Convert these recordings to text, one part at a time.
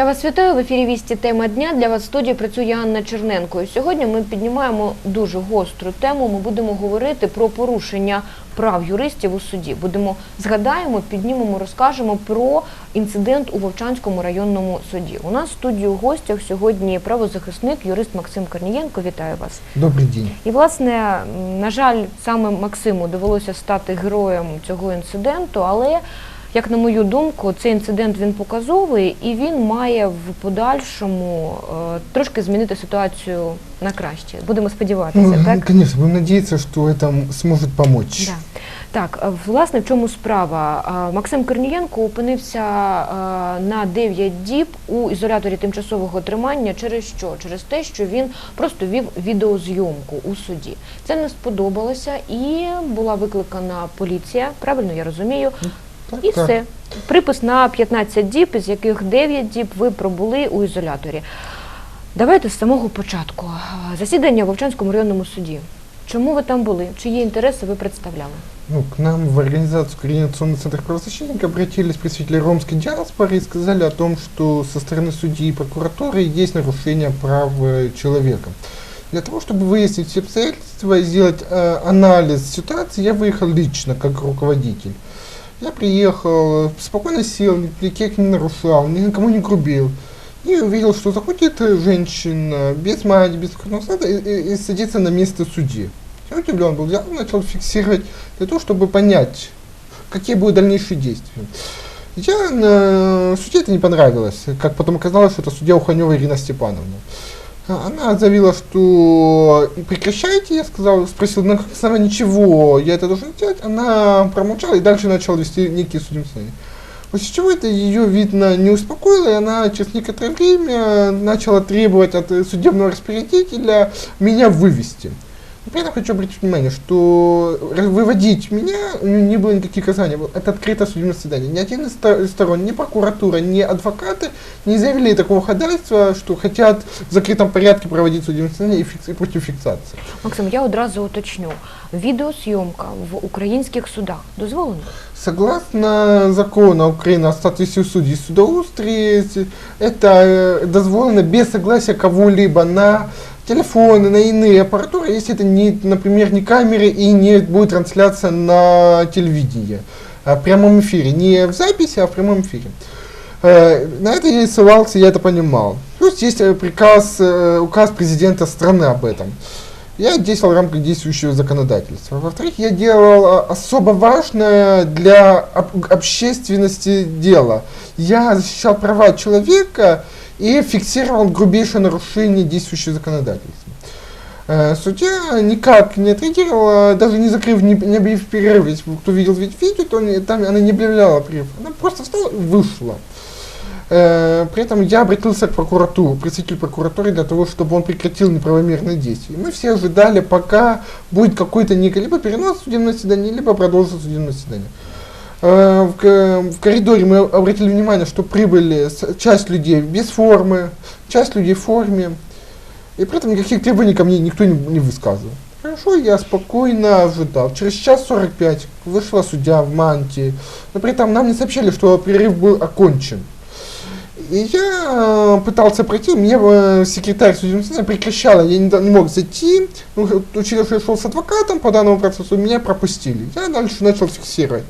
Я вас вітаю в ефірі Вісті тема дня. Для вас в студії працює Анна Черненко. І сьогодні ми піднімаємо дуже гостру тему. Ми будемо говорити про порушення прав юристів у суді. Будемо згадаємо, піднімемо, розкажемо про інцидент у Вовчанському районному суді. У нас в студії у гостях сьогодні правозахисник, юрист Максим Корнієнко. Вітаю вас. Добрый день. І власне, на жаль, саме Максиму довелося стати героєм цього інциденту, але як на мою думку, цей інцидент він показовий і він має в подальшому е, трошки змінити ситуацію на краще. Будемо сподіватися, Ну, так? Конечно, будем надеяться, что это сможет помочь. Да. Так, е, власне, в чому справа? Е, Максим Корнієнко опинився на 9 діб у ізоляторі тимчасового тримання. Через що? Через те, що він просто вів відеозйомку у суді. Це не сподобалося і була викликана поліція, правильно я розумію. Так, І так. все. Припис на 15 діб, із яких 9 діб ви пробули у ізоляторі. Давайте з самого початку. Е, Засідання в Вовчанському районному суді. Чому ви там були? Чиї інтереси ви представляли? Ну, к нам в организацию Координационный центр правозащитника обратились представители ромской диаспоры и сказали о том, что со стороны судьи и прокуратуры есть нарушение прав э, человека. Для того, чтобы выяснить все обстоятельства и сделать э, анализ ситуации, я выехал лично, как руководитель. Я приехал, спокойно сел, никаких не нарушал, никому не грубил. И увидел, что заходит женщина без майки, без сада и, и- и садится на место судьи. Я удивлен был, я начал фиксировать для того, чтобы понять, какие будут дальнейшие действия. Я э, судье это не понравилось, как потом оказалось, что это судья Уханева Ирина Степановна. Она заявила, что прекращайте, я сказал, спросил, на каком основании чего я это должен сделать. Она промолчала и дальше начала вести некие заседания. После чего это ее, видно, не успокоило, и она через некоторое время начала требовать от судебного распорядителя меня вывести. При этом хочу обратить внимание, что выводить меня не было никаких указаний. Вот Это открытое судебное заседание. Ни один из сторон, ни прокуратура, ни адвокаты не заявили такого ходатайства, что хотят в закрытом порядке проводить судебное заседание и, фикс- и против фиксации. Максим, я одразу уточню. Відеосйомка в українських судах дозволена? Согласно закону Украины о статусе судей и судоустрии, это э, дозволено без согласия кого-либо на телефоны, на иные аппаратуры, если это, не, например, не камеры и не будет трансляция на телевидении, а в прямом эфире. Не в записи, а в прямом эфире. Э, На это я и ссылался, я это понимал. Плюс есть э, приказ, э, указ президента страны об этом. Я действовал в рамках действующего законодательства. Во-вторых, я делал а, особо важное для об- общественности дело. Я защищал права человека и фиксировал грубейшее нарушение действующего законодательства. Э, Судья никак не отреагировала, даже не закрыв, не, не объявив перерыв. Если кто видел ви- видео, то не- там она не объявляла перерыв. Она просто встала и вышла. Э, При этом я обратился к прокуратуре, представителю прокуратуры для того, чтобы он прекратил неправомерные действия. Мы все ожидали, пока будет какой-то некий либо перенос судебного заседания, либо продолжится судебное заседание. Э, В, ко- в коридоре мы обратили внимание, что прибыли часть людей без формы, часть людей в форме, и при этом никаких требований ко мне никто не высказывал. Хорошо, я спокойно ожидал. Через час 45 вышла судья в мантии, но при этом нам не сообщили, что перерыв был окончен. И я э, пытался пройти, мне э, секретарь судебного прекращала, я не, не мог зайти, ну, учитывая, что я шел с адвокатом по данному процессу, меня пропустили. Я дальше начал фиксировать.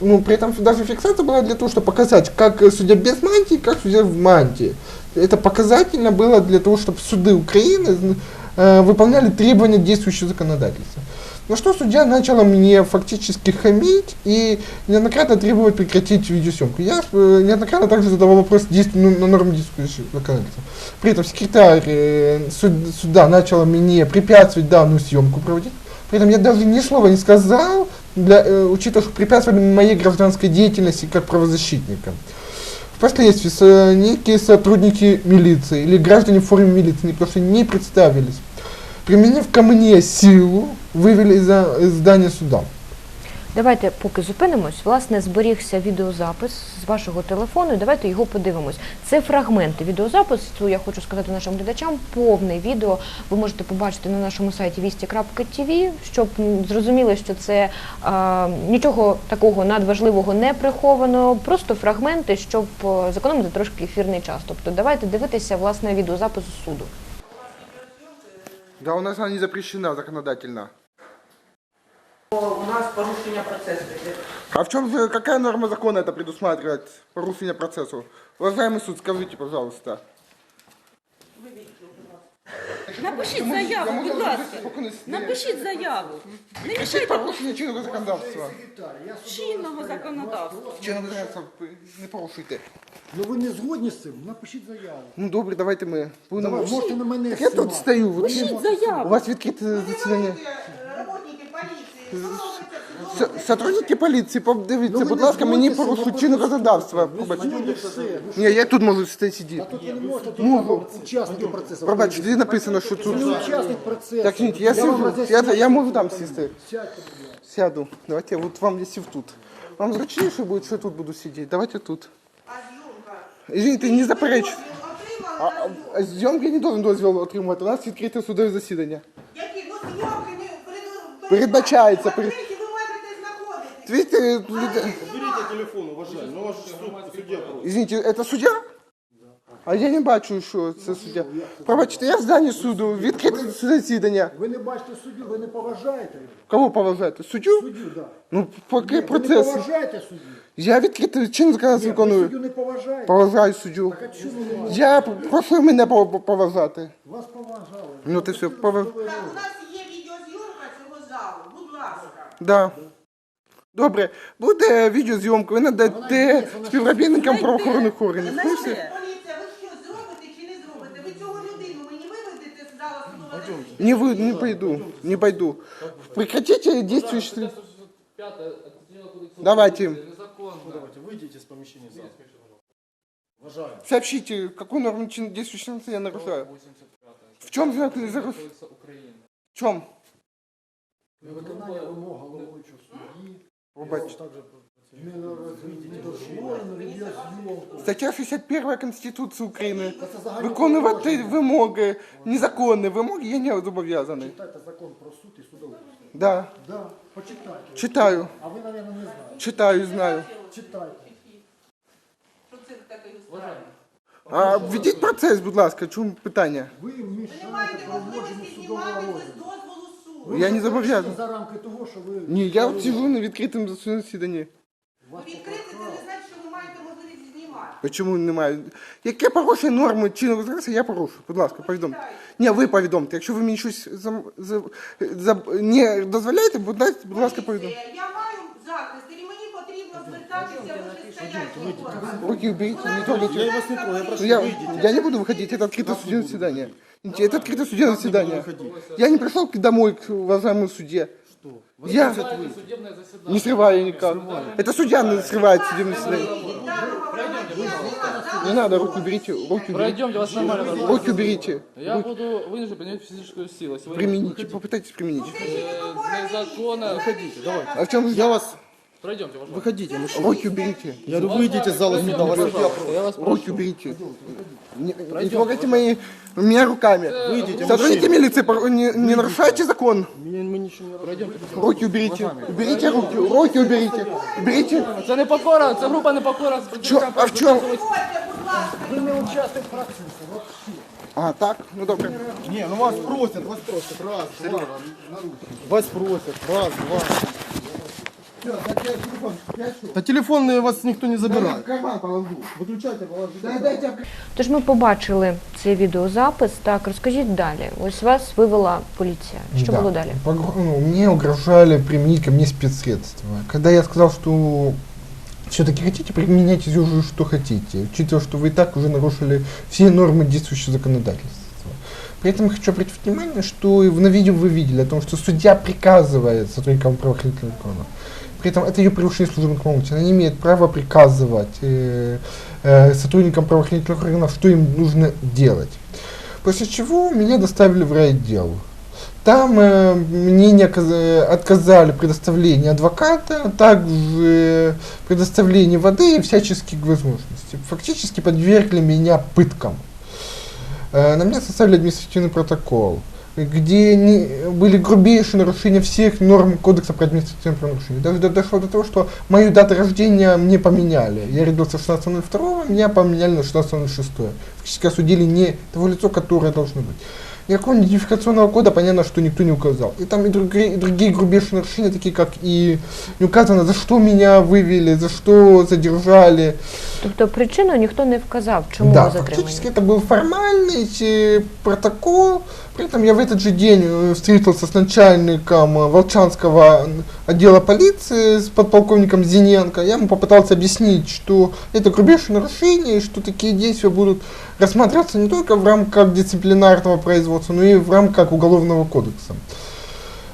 Ну, при этом даже фиксация была для того, чтобы показать, как судья без мантии, как судья в мантии. Это показательно было для того, чтобы суды Украины э, выполняли требования действующего законодательства. На что судья начала мне фактически хамить и неоднократно требовать прекратить видеосъемку. Я э, неоднократно также задавал вопрос ну, на нормы действующего законодательства. При этом секретарь э, суд- суда начала мне препятствовать данную съемку проводить. При этом я даже ни слова не сказал, для, э, учитывая, что препятствовали моей гражданской деятельности как правозащитника. Впоследствии со- некие сотрудники милиции или граждане в форме милиции, потому что не представились, применив ко мне силу, вывели из, из суда. Давайте поки зупинимось. Власне, зберігся відеозапис з вашого телефону. і Давайте його подивимось. Це фрагменти відеозапису. Я хочу сказати нашим глядачам. Повне відео ви можете побачити на нашому сайті вісті.тв, щоб зрозуміли, що це а, нічого такого надважливого не приховано. Просто фрагменти, щоб е, зекономити трошки ефірний час. Тобто, давайте дивитися власне відеозапис суду. Да, у нас она не запрещена законодательно. У нас порушення процесу йде. А в чем же, какая норма закона это предусматривает, порушение процессу? Уважаемый суд, скажите, пожалуйста. Напишіть заяву, будь ласка. Напишіть заяву. Не мішайте порушення чинного законодавства. чинного законодавства. Чинного законодавства не порушуйте. Ну ви не згодні з цим? Напишіть заяву. Ну добре, давайте ми будемо. Давай, можете на мене Так я тут знімати. стою. Напишіть Пишіть У заяву. вас відкрите засідання. Работники поліції, С- Сотрудники поліції, подивіться, Ну, ви будь не ласка, мені згодні з цим, порушують чинне законодавство. Ви Пробачте. згодні все. Ви Ні, я тут можу сидіти. А тут ви не можете, тут Можу. учасники процесу. Пробачте, де написано, що Ви тут. не учасник процесу. Так, ні, я вам сижу. Я, роз'ясняю. я можу там сісти. Сядьте, будь ласка. Сяду. Давайте я вот вам я сів тут. Вам зручніше буде, що я тут буду сидіти. Давайте тут. а зйомка. Извините, не заперечуйте. Отримали А, на а, зйомку. а зйомки не должен дозвіл отримувати. У нас відкрите судове засідання. Які ну зйомки не перед- Передбачається, В перед- відкритті ви маєте Видите, Берите телефон, уважаемый, ну ваш суд, судья просит. извините, це суддя? А я не бачу, що це суддя. Пробачте, я в зданні суду, відкрите засідання. Ви не бачите суддю, ви не поважаєте його. Кого поважаєте? Суддю? Суддю, так. Ну, поки Ви не процес. поважаєте суддю. Я відкритий чин законодавство Ви виконую. суддю не поважаєте. Поважаю суддю. Так а чому ви не Я прошу мене пов- поважати. Вас поважали. Ну ти все, поваж... Так, у нас є відеозйомка цього залу. Будь ласка. Да. Добре, буде відеозйомка, ви надаєте співробітникам правоохоронних органів. Ну, все. Поліція, ви що, зробите чи не зробите? Ви цього людину мені виведете з залу судового засідання? Не вы, не пойду, не пойду. Прекратите действующие... Давайте, Давайте, выйдите из помещения зала. Уважаемый. сообщите, какую норму чин- действующего я нарушаю. В чем знак зарус? В чем? Виконання вимог головуючого судді. Пробачте. Не дозволено відеозйомку. Стаття 61 Конституції України. Це загальне Виконувати положення. вимоги, незаконні вимоги я не зобов'язаний. Читайте закон про суд і судовий. Да, Да, почитайте. читаю, А ви, мабуть, не знаєте. читаю, знаю. Читайте. Що це таке устраїть? А введіть процес, будь ласка, чому питання? Ви Ви не мішаєте маєте проводженню можливості судового знімати без розгляду. дозволу суду. Ви Я не зобов'язаний. За рамки того, що ви... Ні, я от сижу на відкритому засіданні. Ви відкрите, це не значить, що ви маєте можливість знімати. Чому немає? Яке порушення норми чинного законодавства, я порушу. Будь ласка, повідомте. Ні, ви повідомте. Якщо ви мені щось за, за, за, не дозволяєте, будь ласка, будь ласка, повідомте. Поліція, Я Руки уберите, не трогайте. Я вас не трогаю, я прошу, Я, я не буду выходить, это открытое судебное заседание. Это открытое судебное заседание. Я не пришел домой к уважаемому судье. Я не срываю никак. Это судья не срывает судебное заседание. Не надо, руки уберите, руки уберите. Пройдемте, вас нормально. Руки уберите. Я буду вынужден принять физическую силу. Сегодня Примените, попытайтесь применить. незаконно. Выходите, давайте. А в чем я вас? Пройдемте, пожалуйста. Выходите, ну что? Руки уберите. Я говорю, выйдите из зала. Я вас Руки уберите. Не, не трогайте мои, меня руками. Выйдите, Сотрудники милиции, не, не нарушайте закон. Меня- Мы ничего не Пройдемте. Руки уберите. Уберите руки. Руки уберите. Уберите. Це не покора, це група не покора. Чо, а в ласка. Ви не учасник процесу. От А, так? Ну добре. Не, ну вас просят, вас просят. Раз, два. Вас просят. Раз, два. Да телефон вас никто не забирает. карман положу. Выключайте, положите. Да дайте Тож ми побачили цей відеозапис. Так, розкажіть далі. Ось вас вивела поліція. Що Да. було далі? Погр- ну, мне угрожали применить ко мне спецсредства. Когда я сказал, что все-таки хотите, применяйте уже что хотите, учитывая, что вы и так уже нарушили все нормы действующего законодательства. При этом хочу обратить внимание, что и в- на видео вы видели о том, что судья приказывает сотрудникам правоохранительных органов. при этом это ее превышение служебных полномочий. Она не имеет права приказывать э, э, сотрудникам правоохранительных органов, что им нужно делать. После чего меня доставили в райотдел. Там э, мне не оказ- э, отказали в предоставлении адвоката, а также предоставлении воды и всяческих возможностей. Фактически подвергли меня пыткам. Э, На меня составили административный протокол, где не- были грубейшие нарушения всех норм Кодекса про административные правонарушения. Даже до- дошло до того, что мою дату рождения мне поменяли. Я родился 16.02, меня поменяли на 16.06. Фактически осудили не того лицо, которое должно быть. Никакого идентификационного кода, понятно, что никто не указал. И там и другие, и другие грубейшие нарушения, такие как и не указано, за что меня вывели, за что задержали. Тобто причину ніхто не вказав, чому да, ви затримані. фактически это был формальный э, протокол. При этом я в этот же день э, встретился с начальником э, Волчанского отдела полиции, с подполковником Зиненко. Я ему попытался объяснить, что это грубейшее нарушение, что такие действия будут рассматриваться не только в рамках дисциплинарного производства, но и в рамках Уголовного кодекса.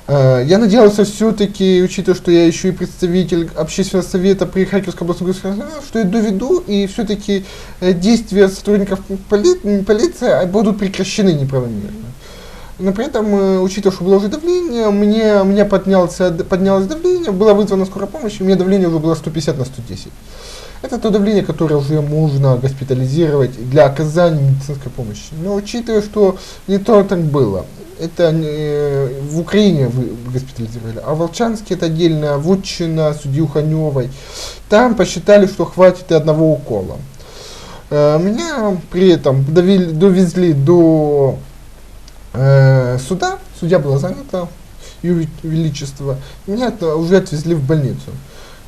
Э, Я надеялся все-таки, учитывая, что я еще и представитель общественного совета при Харьковской областной государственной что я доведу, и все-таки действия сотрудников поли- полиции будут прекращены неправомерно. Но при этом, э, учитывая, что было уже давление, мне, меня поднялся, поднялось давление, была вызвана скорая помощь, и у меня давление уже было 150 на 110. Это то давление, которое уже можно госпитализировать для оказания медицинской помощи. Но учитывая, что не то так было, это э, в Украине вы госпитализировали, а в Волчанске это отдельная вотчина судьи Уханевой. Там посчитали, что хватит и одного укола. Э, Меня при этом довели- довезли до э, суда, судья была занята, ее величество, меня это уже отвезли в больницу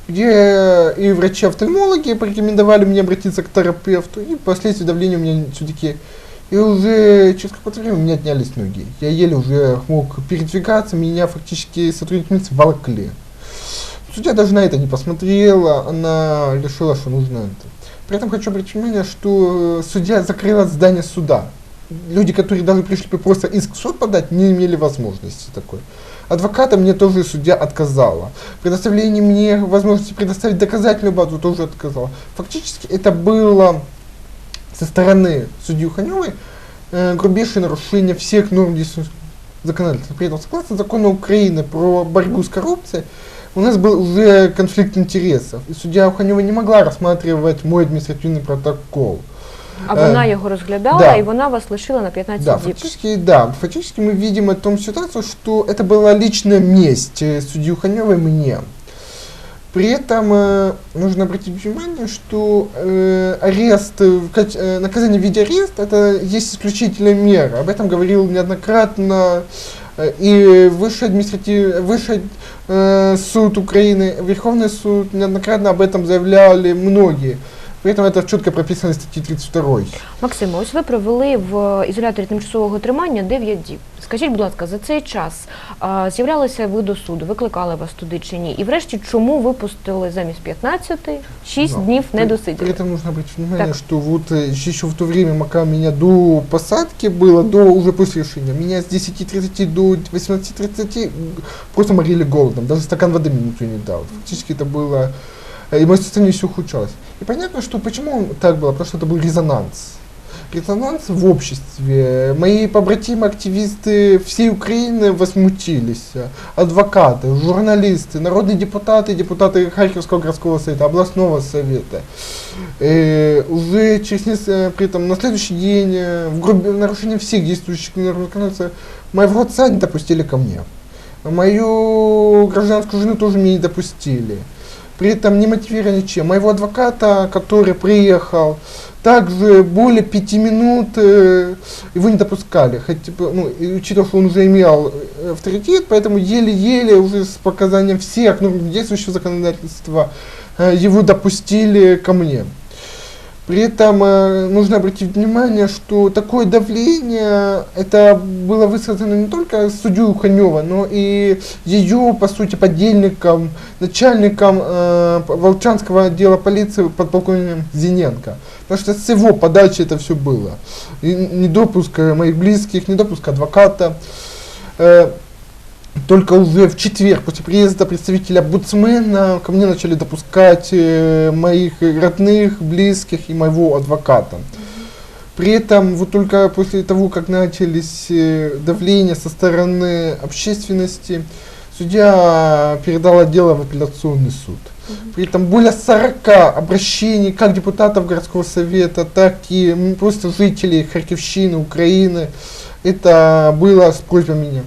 где и врачи-офтальмологи порекомендовали мне обратиться к терапевту, и впоследствии давление у меня все-таки... И уже через какое-то время у меня отнялись ноги. Я еле уже мог передвигаться, меня фактически сотрудники милиции волокли. Судья даже на это не посмотрела, она решила, что нужно это. При этом хочу обратить внимание, что э, судья закрыла здание суда. Люди, которые даже пришли просто иск в суд подать, не имели возможности такой. Адвоката мне тоже судья отказала. Предоставление мне возможности предоставить доказательную базу тоже отказала. Фактически это было со стороны судьи Уханевой э, грубейшее нарушение всех норм законодательства. При этом, согласно закону Украины про борьбу с коррупцией, у нас был уже конфликт интересов. И судья Уханева не могла рассматривать мой административный протокол. А вона його розглядала, да. і вона вас лишила на 15 Да, діб. фактически, да. Фактически мы видим о том ситуацию, что это была личная месть э, Уханевой мне. При этом э, нужно обратить внимание, что э, арест, э, э, наказание в виде ареста, это есть исключительная мера. Об этом говорил неоднократно э, и Высший, административ... Высший э, суд Украины, Верховный суд неоднократно об этом заявляли многие. При этом это четко прописано в статье 32. Максиме, ось ви провели в ізоляторі тимчасового тримання 9 діб. Скажіть, будь ласка, за цей час а, з'являлися ви до суду, викликали вас туди чи ні? І врешті, чому випустили замість 15 6 Да. днів не При- При досиділи? этом нужно обратить внимание, Так. что вот э, еще в то время, пока меня до посадки было, до уже после решения, меня с 10.30 до 18.30 м, просто морили голодом. Даже стакан воды мне никто не дал. Фактически это было... э, И мое состояние все ухудшалось. И понятно, что почему так было, потому что это был резонанс. Резонанс в обществе. Мои побратимы, активисты всей Украины возмутились. Адвокаты, журналисты, народные депутаты, депутаты Харьковского городского совета, областного совета. Э, уже через нес- э, при этом на следующий день э, в, грубе- нарушении всех действующих законодательства моего отца не допустили ко мне. Мою гражданскую жену тоже мне не допустили. При этом не мотивировали ничем. Моего адвоката, который приехал, также более пяти минут э, его не допускали. Хотя, бы, ну, учитывая, что он уже имел э, авторитет, поэтому еле-еле уже с показанием всех норм действующего законодательства э, его допустили ко мне. При этом э, нужно обратить внимание, что такое давление, это было высказано не только судьей Уханева, но и ее, по сути, подельником, начальником э, Волчанского отдела полиции подполковником Зиненко. Потому что с его подачи это все было. И недопуск э, моих близких, недопуск адвоката. Э, только уже в четверг, после приезда представителя Буцмена, ко мне начали допускать э, моих родных, близких и моего адвоката. При этом вот только после того, как начались э, давления со стороны общественности, судья передала дело в апелляционный суд. При этом более 40 обращений как депутатов городского совета, так и просто жителей Харьковщины, Украины. Это было с просьбой меня.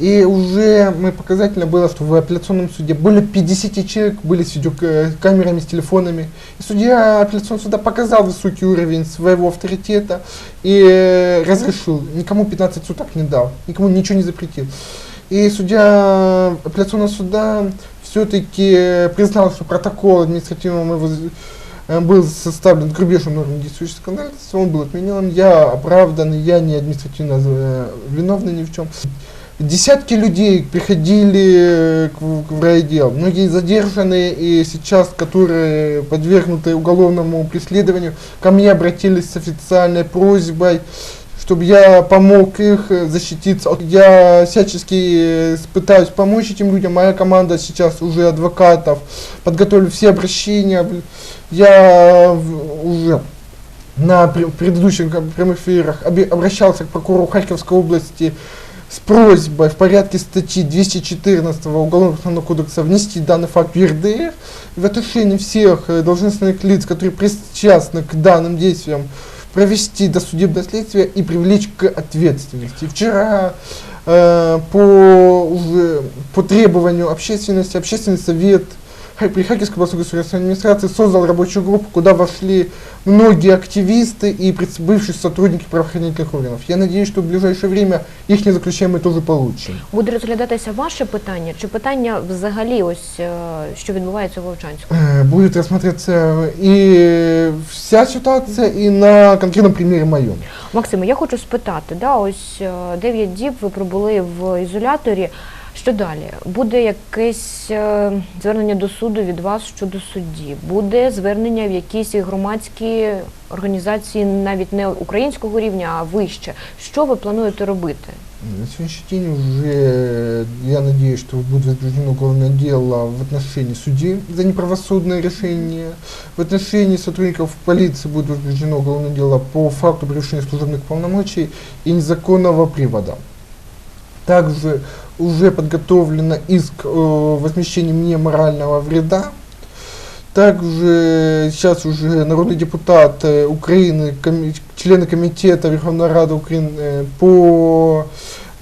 И уже мы показательно было, что в апелляционном суде более 50 человек были с видеокамерами, с телефонами. И судья апелляционного суда показал высокий уровень своего авторитета и э, разрешил. Никому 15 суток не дал, никому ничего не запретил. И судья апелляционного суда все-таки признал, что протокол административного моего э, был составлен грубейшим нормам действующего законодательства, он был отменен, я оправдан, я не административно э, виновный ни в чем. Десятки людей приходили э, к- в, райотдел, многие задержанные и сейчас, которые подвергнуты уголовному преследованию, ко мне обратились с официальной просьбой, чтобы я помог их э, защититься. Я всячески э, пытаюсь помочь этим людям. Моя команда сейчас уже адвокатов подготовили все обращения. Я уже на пре- предыдущих прямых эфирах обращался к прокурору Харьковской области с просьбой в порядке статьи 214 Уголовного кодекса внести данный факт в ЕРДР в отношении всех э, должностных лиц, которые причастны к данным действиям, провести досудебное следствие и привлечь к ответственности. Вчера э, по, уже, по требованию общественности, общественный совет при Харьковской областной государственной администрации создал рабочую группу, куда вошли многие активисты и пред- бывшие сотрудники правоохранительных органов. Я надеюсь, что в ближайшее время их заключение мы тоже получим. Буде розглядатися ваше питання чи питання взагалі, ось е, що відбувається у Вовчанську? Э, Будет рассматриваться и вся ситуация, и на конкретном примере моем. Максиме, я хочу спитати, да, ось е, 9 діб ви пробули в ізоляторі. Що далі? Буде якесь е, звернення до суду від вас щодо судді? Буде звернення в якісь громадські організації, навіть не українського рівня, а вище. Що ви плануєте робити? На сегодняшний день уже, я надеюсь, что будет возбуждено уголовное дело в отношении судьи за неправосудное решение. В отношении сотрудников полиции будет возбуждено уголовное дело по факту превышения служебных полномочий и незаконного привода. Также уже подготовлено иск о возмещении мне морального вреда. Также сейчас уже народный депутат э, Украины, коми- члены комитета Верховной Рады Украины э, по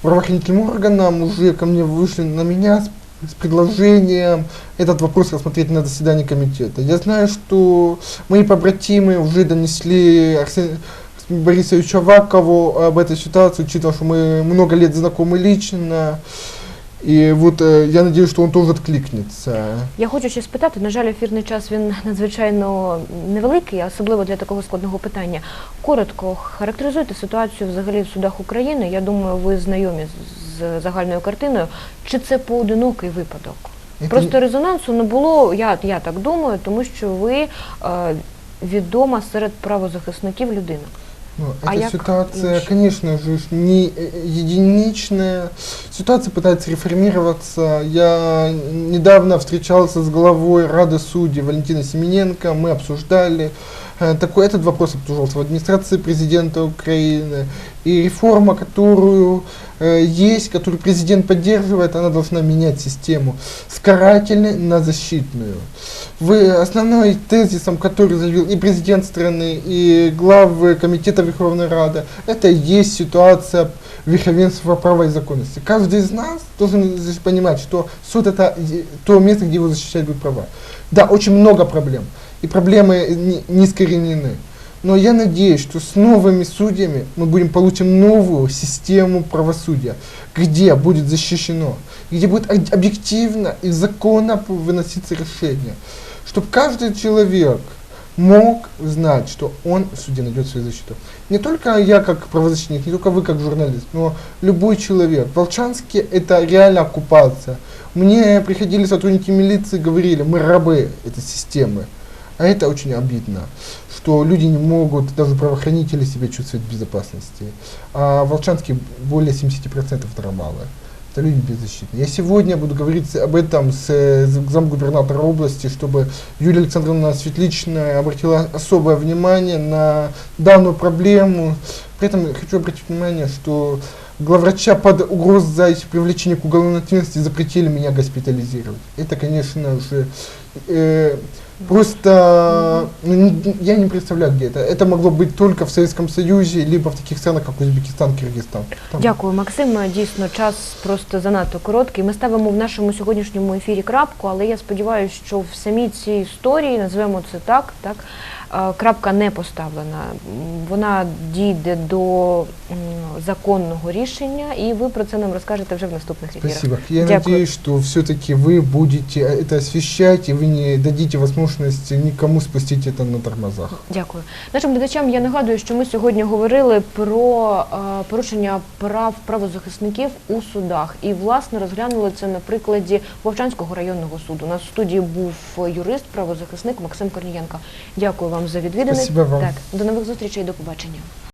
правоохранительным органам уже ко мне вышли на меня с, с предложением этот вопрос рассмотреть на заседании комитета. Я знаю, что мои побратимы уже донесли Арсению Борисовичу Авакову об этой ситуации, учитывая, что мы много лет знакомы лично. И вот э, я надеюсь, что он тоже откликнется. Я хочу ще спитати, на жаль, ефірний час він надзвичайно невеликий, особливо для такого складного питання. Коротко характеризуйте ситуацію взагалі в судах України. Я думаю, ви знайомі з- з загальною картиною. Чи це поодинокий випадок? Это Просто резонансу не було, я, я так думаю, тому що ви е, відома серед правозахисників людина. Ну, А эта ситуация, інші? конечно же, не э, единичная. Ситуация пытается реформироваться. Я недавно встречался с главой Рады судей Валентиной Семененко. Мы обсуждали э, такой этот вопрос обсуждался в администрации президента Украины. И реформа, которую э, есть, которую президент поддерживает, она должна менять систему с карательной на защитную. Вы основной тезисом, который заявил и президент страны, и главы комитета Верховной Рады, это и есть ситуация верховенства права и законности. Каждый из нас должен здесь понимать, что суд это то место, где его защищать будут права. Да, очень много проблем, и проблемы не, не искоренены. Но я надеюсь, что с новыми судьями мы будем получим новую систему правосудия, где будет защищено, где будет об- объективно и законно выноситься решение, чтобы каждый человек мог знать, что он в суде найдет свою защиту. Не только я как правозащитник, не только вы как журналист, но любой человек. В это реально оккупация. Мне приходили сотрудники милиции, говорили, мы рабы этой системы. А это очень обидно, что люди не могут, даже правоохранители себя чувствовать в безопасности. А в Волчанске более 70% это рабалы. люди беззащитны. Я сегодня буду говорить об этом с, с замгубернатора области, чтобы Юлия Александровна Светличная обратила особое внимание на данную проблему. При этом хочу обратить внимание, что главврача под угрозой привлечения к уголовной ответственности запретили меня госпитализировать. Это, конечно же, э, просто ну, не- я не представляю, где это. Это могло быть только в Советском Союзе, либо в таких странах, как Узбекистан, Киргизстан. Там- Дякую, Максим. Дійсно, час просто занадто короткий. Ми ставимо в нашому сьогоднішньому ефірі крапку, але я сподіваюся, що в самій цій історії, назвемо це так, так е, крапка не поставлена. М, Вона дійде до м, законного рішення, і ви про це нам розкажете вже в наступних ефірах. Спасибо. Я Дякую. надеюсь, что все-таки вы будете это освещать, и вы не дадите возможности нікому спустити це на тормозах. Дякую. Нашим глядачам я нагадую, що ми сьогодні говорили про е, порушення прав правозахисників у судах. І, власне, розглянули це на прикладі Вовчанського районного суду. У нас в студії був юрист, правозахисник Максим Корнієнко. Дякую вам за відвідини. Спасибо вам. Так, до нових зустрічей до побачення.